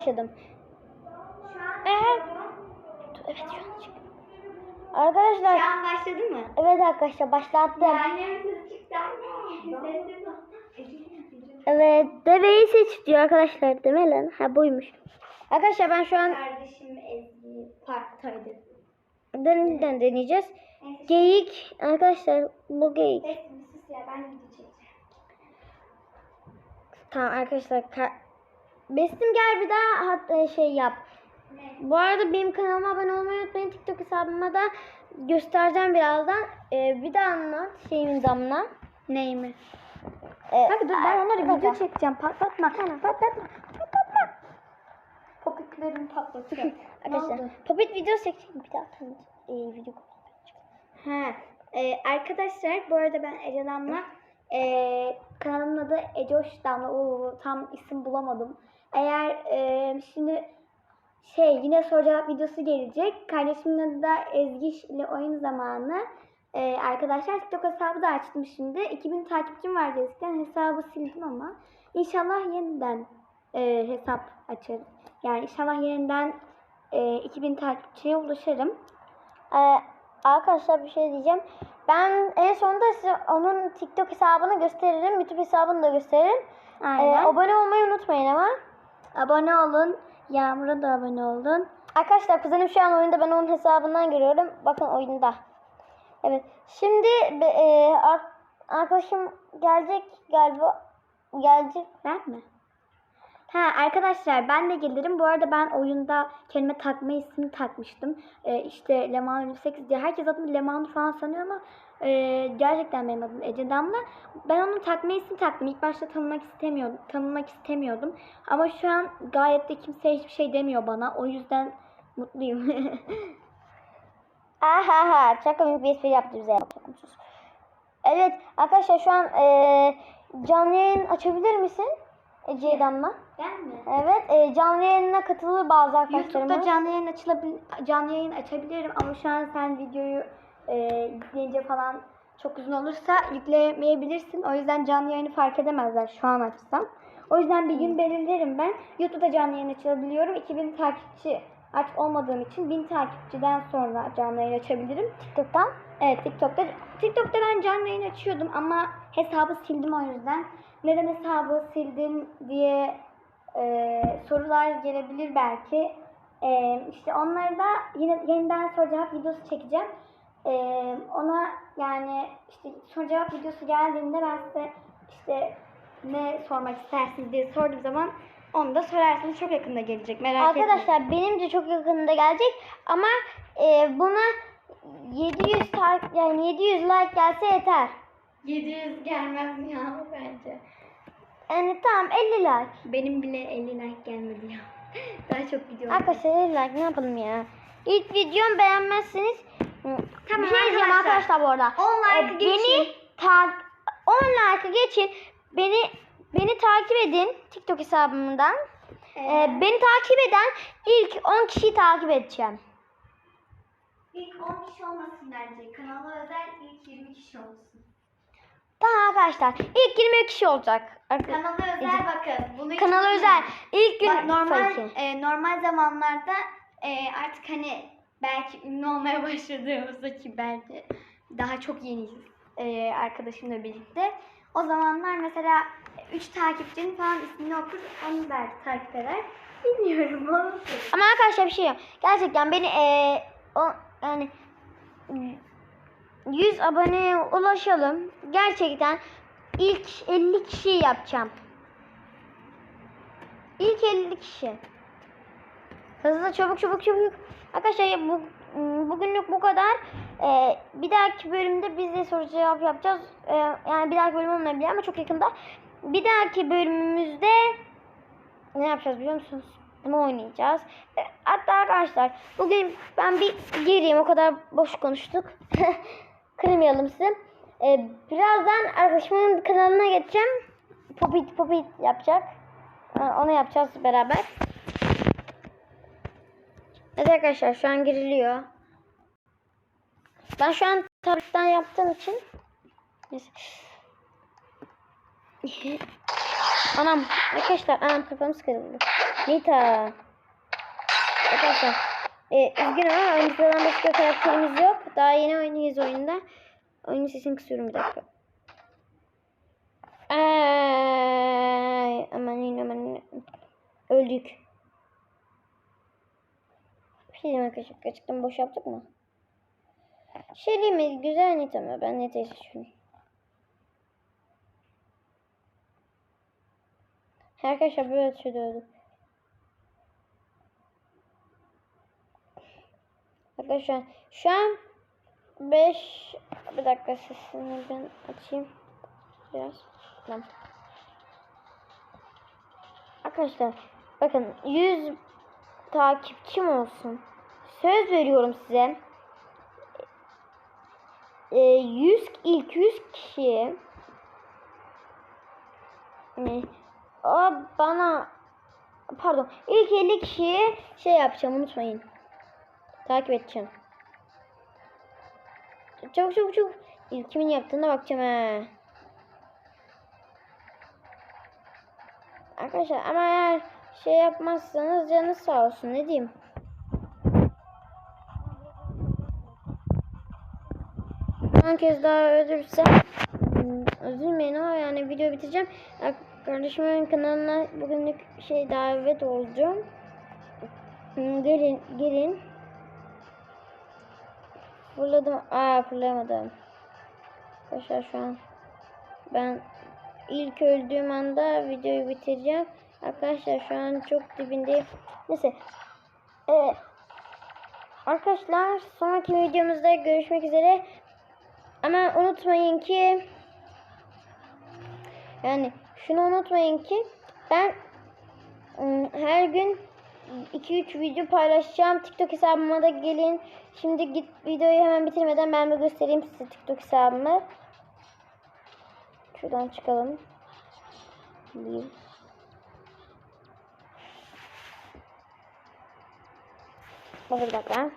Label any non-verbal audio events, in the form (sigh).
başladım. Evet. Evet şu an çık. Arkadaşlar Şu an başladı mı? evet arkadaşlar başlattım. Çıktı. Evet deveyi seç diyor arkadaşlar değil mi lan? Ha buymuş. Arkadaşlar ben şu an Kardeşim Ezgi parktaydı. denizden deneyeceğiz. Neyse. Geyik arkadaşlar bu geyik. Ben çekeceğim. Tamam arkadaşlar. Besim gel bir daha hatta şey yap. Ne? Bu arada benim kanalıma abone olmayı unutmayın. TikTok hesabıma da göstereceğim birazdan. Ee, bir de anlat şeyimi damla. Neyimi? Ee, Hadi dur ben onları bir video dakika. çekeceğim. Patlatma. Patlatma. Patlatma. Popitlerim patlatıyor. (laughs) ne Arkadaşlar? Popit video çekeceğim. Bir daha tanıt. Ee, video He. Ee, arkadaşlar bu arada ben Ece Damla. Kanalımın adı Ecoş Damla. Oo, tam isim bulamadım. Eğer e, şimdi şey yine soru cevap videosu gelecek. Kardeşimin adı da Ezgi ile oyun zamanı. Ee, arkadaşlar TikTok hesabı da açtım şimdi. 2000 takipçim vardı eskiden. Hesabı sildim ama. İnşallah yeniden e, hesap açarım. Yani inşallah yeniden e, 2000 takipçiye ulaşırım. Ee, arkadaşlar bir şey diyeceğim. Ben en sonunda size onun TikTok hesabını gösteririm. YouTube hesabını da gösteririm. Ee, Aynen. abone olmayı unutmayın ama. Abone olun. Yağmur'a da abone olun. Arkadaşlar kuzenim şu an oyunda ben onun hesabından görüyorum. Bakın oyunda. Evet. Şimdi e, ar- arkadaşım gelecek galiba. Gelecek. Ben mi? Ha arkadaşlar ben de gelirim. Bu arada ben oyunda kendime takma ismi takmıştım. Ee, işte Leman 28 diye. Herkes adımı Leman falan sanıyor ama e, gerçekten benim adım Ece Damla. Ben onun takma ismi taktım. İlk başta tanımak istemiyordum. Tanımak istemiyordum. Ama şu an gayet de kimse hiçbir şey demiyor bana. O yüzden mutluyum. (laughs) Ahaha. Çok komik bir espri yaptı bize. Evet. Arkadaşlar şu an e, canlı yayın açabilir misin? Ece Damla. Ben mi? Evet. E, canlı yayınına katılır bazı arkadaşlarımız. YouTube'da canlı yayın açılabil canlı yayın açabilirim ama şu an sen videoyu e, yükleyince falan çok uzun olursa yüklemeyebilirsin. O yüzden canlı yayını fark edemezler şu an açsam. O yüzden bir gün belirlerim ben. YouTube'da canlı yayın açabiliyorum. 2000 takipçi artık olmadığım için 1000 takipçiden sonra canlı yayın açabilirim. TikTok'tan. Evet TikTok'ta. TikTok'ta ben canlı yayın açıyordum ama hesabı sildim o yüzden. Neden hesabı sildim diye e, sorular gelebilir belki. E, işte onları da yine yeniden soru cevap videosu çekeceğim. E, ona yani işte soru cevap videosu geldiğinde ben size işte ne sormak istersiniz diye sorduğum zaman onu da sorarsınız. Çok yakında gelecek merak etmeyin. Arkadaşlar benim de çok yakında gelecek ama e, buna 700 tar yani 700 like gelse yeter. 700 gelmez ya bence. Yani tamam 50 like. Benim bile 50 like gelmedi ya. (laughs) Daha çok video. Arkadaşlar 50 like ne yapalım ya. İlk videom beğenmezseniz Tamam bir şey arkadaşlar. arkadaşlar bu arada. 10 like'ı E, Beni geçin. ta 10 like'ı geçin. Beni beni takip edin TikTok hesabımdan. E, Ee, beni takip eden ilk 10 kişiyi takip edeceğim. ilk 10 kişi olmasın bence. Kanala özel ilk 20 kişi olsun. Tamam arkadaşlar. İlk 20 kişi olacak. Kanala özel bakın. Bunu hiç Kanala özel. unutmayın. İlk gün Bak, normal sayısı. e, normal zamanlarda e, artık hani belki ünlü olmaya (laughs) başladığımızda ki bence daha çok yeniyiz e, arkadaşımla birlikte. O zamanlar mesela 3 takipçinin falan ismini okur, onu belki takip eder. Bilmiyorum onu. Ama arkadaşlar bir şey yok. Gerçekten beni eee o yani 100 aboneye ulaşalım. Gerçekten ilk 50 kişiyi yapacağım. İlk 50 kişi. Hızlı çabuk çabuk çabuk. Arkadaşlar bu bugünlük bu kadar. Eee, bir dahaki bölümde biz de soru cevap yapacağız. Eee, yani bir dahaki bölüm olmayabilir ama çok yakında. Bir dahaki bölümümüzde ne yapacağız biliyor musunuz? Bunu oynayacağız. E, Hatta arkadaşlar bugün ben bir gireyim o kadar boş konuştuk. (laughs) Kırmayalım sizi. E, birazdan arkadaşımın kanalına geçeceğim. Popit popit yapacak. Onu yapacağız beraber. Evet arkadaşlar şu an giriliyor. Ben şu an tabletten yaptığım için Neyse. (laughs) Anam arkadaşlar anam kafamız kırıldı. Nita. Arkadaşlar e, üzgünüm ama oyunculardan başka karakterimiz yok. Daha yeni oynuyoruz oyunda. Oyunun sesini kısıyorum bir dakika. Ay, aman aman. Öldük. Bir şey diyeyim arkadaşlar. Gerçekten boş yaptık mı? Şey değil mi? Güzel net ama ben net seçiyorum. Arkadaşlar böyle çözüyorduk. Arkadaşlar şu an 5 bir dakika sesini ben açayım biraz. Tamam. Arkadaşlar bakın 100 takipçim olsun. Söz veriyorum size. Ee, 100 ilk 100 kişi ne? O bana pardon ilk 50 kişiye şey yapacağım unutmayın. Takip edeceğim. Çabuk çabuk çabuk. Kimin yaptığına bakacağım he. Arkadaşlar ama eğer şey yapmazsanız canınız sağ olsun ne diyeyim. Son kez daha ölürsem hmm, üzülmeyin ama yani video bitireceğim. Ya, Kardeşimin kanalına bugünlük şey davet olacağım. Gelin gelin. Fırladım. Aa fırlamadım. Arkadaşlar şu an ben ilk öldüğüm anda videoyu bitireceğim. Arkadaşlar şu an çok dibindeyim. Neyse. Ee, arkadaşlar sonraki videomuzda görüşmek üzere. Ama unutmayın ki yani şunu unutmayın ki ben ım, her gün 2-3 video paylaşacağım. TikTok hesabıma da gelin. Şimdi git videoyu hemen bitirmeden ben bir göstereyim size TikTok hesabımı. Şuradan çıkalım. Bir. Bakın dakika.